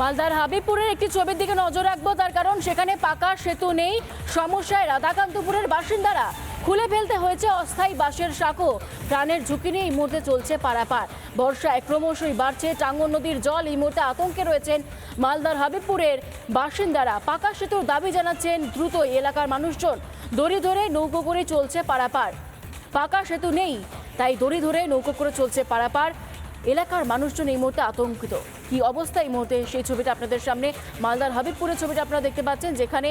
মালদার হাবিবপুরের একটি ছবির দিকে নজর রাখব, তার কারণ সেখানে পাকা সেতু নেই, সমস্যায় রাধাকান্তপুরের বাসিন্দারা খুলে ফেলতে হয়েছে অস্থায়ী বাঁশের সাঁকো। প্রাণের ঝুঁকি নিয়ে এই মুহূর্তে চলছে পারাপার। বর্ষায় ক্রমশই বাড়ছে টাঙ্গন নদীর জল এই মুহূর্তে আতঙ্কে রয়েছেন মালদার হাবিবপুরের বাসিন্দারা। পাকা সেতুর দাবি জানাচ্ছেন দ্রুত এলাকার মানুষজন। দড়ি ধরে নৌকো করে চলছে পারাপার। পাকা সেতু নেই, তাই দড়ি ধরে নৌকো করে চলছে পারাপার। এলাকার মানুষজন এই মুহূর্তে আতঙ্কিত। কি অবস্থা এই মুহূর্তে? সেই ছবিটা আপনাদের সামনে। মালদার হাবিবপুরের ছবিটা আপনারা দেখতে পাচ্ছেন, যেখানে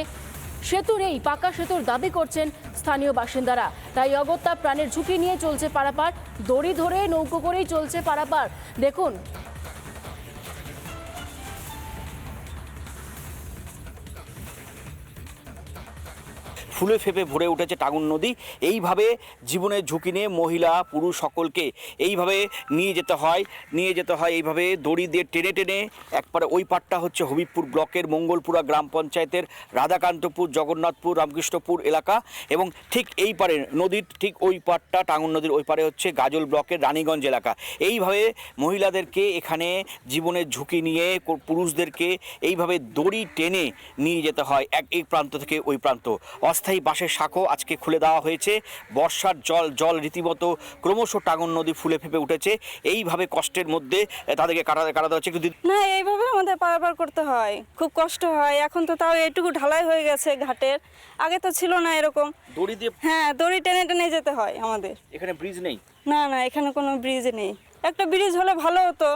সেতু নেই, পাকা সেতুর দাবি করছেন স্থানীয় বাসিন্দারা। তাই অগত্যা প্রাণের ঝুঁকি নিয়ে চলছে পারাপার। দড়ি ধরে নৌকো করেই চলছে পারাপার। দেখুন ফুলে ফেপে ভরে উঠেছে টাগুন নদী। এইভাবে জীবনের ঝুঁকি নিয়ে মহিলা, পুরুষ সকলকে এইভাবে নিয়ে যেতে হয়, নিয়ে যেতে হয়। এইভাবে দড়ি দিয়ে টেনে টেনে একবারে ওই পাটটা হচ্ছে হবিবপুর ব্লকের মঙ্গলপুরা গ্রাম পঞ্চায়েতের রাধাকান্তপুর, জগন্নাথপুর, রামকৃষ্ণপুর এলাকা এবং ঠিক এই পারে নদীর ঠিক ওই পাটটা টাঙ্গন নদীর ওই পারে হচ্ছে গাজল ব্লকের রানীগঞ্জ এলাকা। এইভাবে মহিলাদেরকে এখানে জীবনের ঝুঁকি নিয়ে পুরুষদেরকে এইভাবে দড়ি টেনে নিয়ে যেতে হয় এক এই প্রান্ত থেকে ওই প্রান্ত। অস্থায়ী বাঁশের শাখো আজকে খুলে দেওয়া হয়েছে। বর্ষার জল জল রীতিমতো ক্রমশ টাঙ্গন নদী ফুলে ফেপে উঠেছে। এইভাবে কষ্টের মধ্যে তাদেরকে কাটাতে কাটাতে হচ্ছে। একটু না এইভাবে আমাদের পারাপার করতে হয়। খুব কষ্ট হয়। এখন তো তাও এটুকু ঢালাই হয়ে গেছে ঘাটের। আগে তো ছিল না এরকম। দড়ি দিয়ে হ্যাঁ দড়ি টেনে টেনে যেতে হয় আমাদের। এখানে ব্রিজ নেই? না না এখানে কোনো ব্রিজ নেই। একটা ব্রিজ হলে ভালো হতো।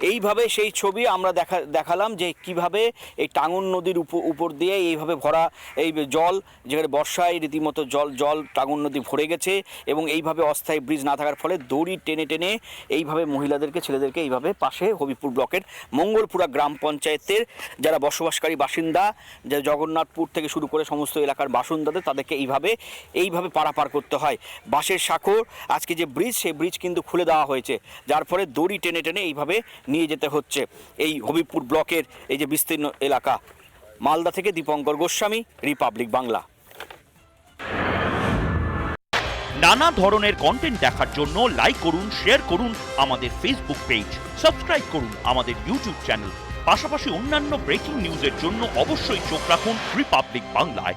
এইভাবে সেই ছবি আমরা দেখা, দেখালাম যে কীভাবে এই টাঙ্গন নদীর উপ- উপর দিয়ে এইভাবে ভরা এই জল, যেখানে বর্ষায় রীতিমতো জল জল টাঙ্গন নদী ভরে গেছে এবং এইভাবে অস্থায়ী ব্রিজ না থাকার ফলে দড়ি টেনে টেনে এইভাবে মহিলাদেরকে, ছেলেদেরকে এইভাবে পাশে হবিপুর ব্লকের মঙ্গলপুরা গ্রাম পঞ্চায়েতের যারা বসবাসকারী বাসিন্দা, যে জগন্নাথপুর থেকে শুরু করে সমস্ত এলাকার বাসিন্দাদের তাদেরকে এইভাবে এইভাবে পারাপার করতে হয়। বাঁশের সাঁকোর আজকে যে ব্রিজ, সেই ব্রিজ কিন্তু খুলে দেওয়া হয়েছে। যার ফলে দড়ি টেনে টেনে এইভাবে নিয়ে যেতে হচ্ছে এই হবিবপুর ব্লকের এই যে বিস্তীর্ণ এলাকা। মালদা থেকে দীপঙ্কর গোস্বামী, রিপাবলিক বাংলা। নানা ধরনের কন্টেন্ট দেখার জন্য লাইক করুন শেয়ার করুন আমাদের ফেসবুক পেজ সাবস্ক্রাইব করুন আমাদের ইউটিউব চ্যানেল পাশাপাশি অন্যান্য ব্রেকিং নিউজের জন্য অবশ্যই চোখ রাখুন রিপাবলিক বাংলায়